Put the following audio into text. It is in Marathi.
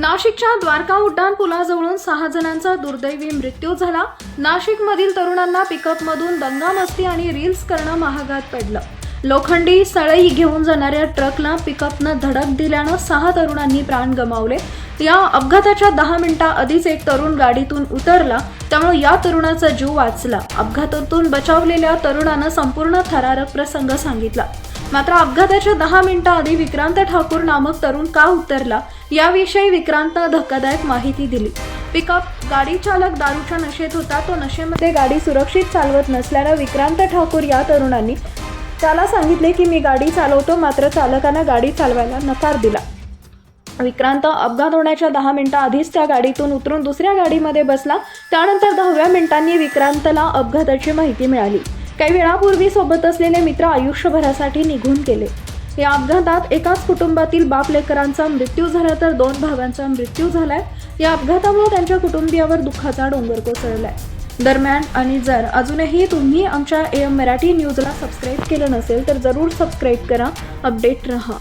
नाशिकच्या द्वारका उड्डाण पुलाजवळून सहा जणांचा दुर्दैवी मृत्यू झाला. नाशिकमधील तरुणांना पिकअपमधून दंगामस्ती आणि रील्स करणं महागात पडलं. लोखंडी सळई घेऊन जाणाऱ्या ट्रकला पिकअपनं धडक दिल्यानं सहा तरुणांनी प्राण गमावले. या अपघाताच्या दहा मिनिटाआधीच एक तरुण गाडीतून उतरला. त्यामुळे या तरुणाचा जीव वाचला. अपघातातून बचावलेल्या तरुणानं संपूर्ण थरारक प्रसंग सांगितला. मात्र अपघाताच्या दहा मिनिटाआधी विक्रांत ठाकूर नामक तरुण का उतरला? याविषयी विक्रांतनं धक्कादायक माहिती दिली. पिकअप गाडी चालक दारूच्या नशेत होता. तो नशेमध्ये गाडी सुरक्षित चालवत नसल्यानं विक्रांत ठाकूर या तरुणांनी त्याला सांगितले की मी गाडी चालवतो मात्र चालकानं गाडी चालवायला नकार दिला. विक्रांत अपघात होण्याच्या दहा मिनिटाआधीच त्या गाडीतून उतरून दुसऱ्या गाडीमध्ये बसला. त्यानंतर दहाव्या मिनिटांनी विक्रांतला अपघाताची माहिती मिळाली. काही वेळापूर्वी सोबत असलेले मित्र आयुष्यभरासाठी निघून गेले. या अपघातात एकाच कुटुंबातील बाप लेकरांचा मृत्यू झाला तर दोन भावांचा मृत्यू झालाय. या अपघातामुळे त्यांच्या कुटुंबियावर दुःखाचा डोंगर कोसळलाय. दरम्यान आणि जर अजूनही तुम्ही आमच्या एम मराठी न्यूजला सबस्क्राईब केलं नसेल तर जरूर सबस्क्राईब करा अपडेट रहा.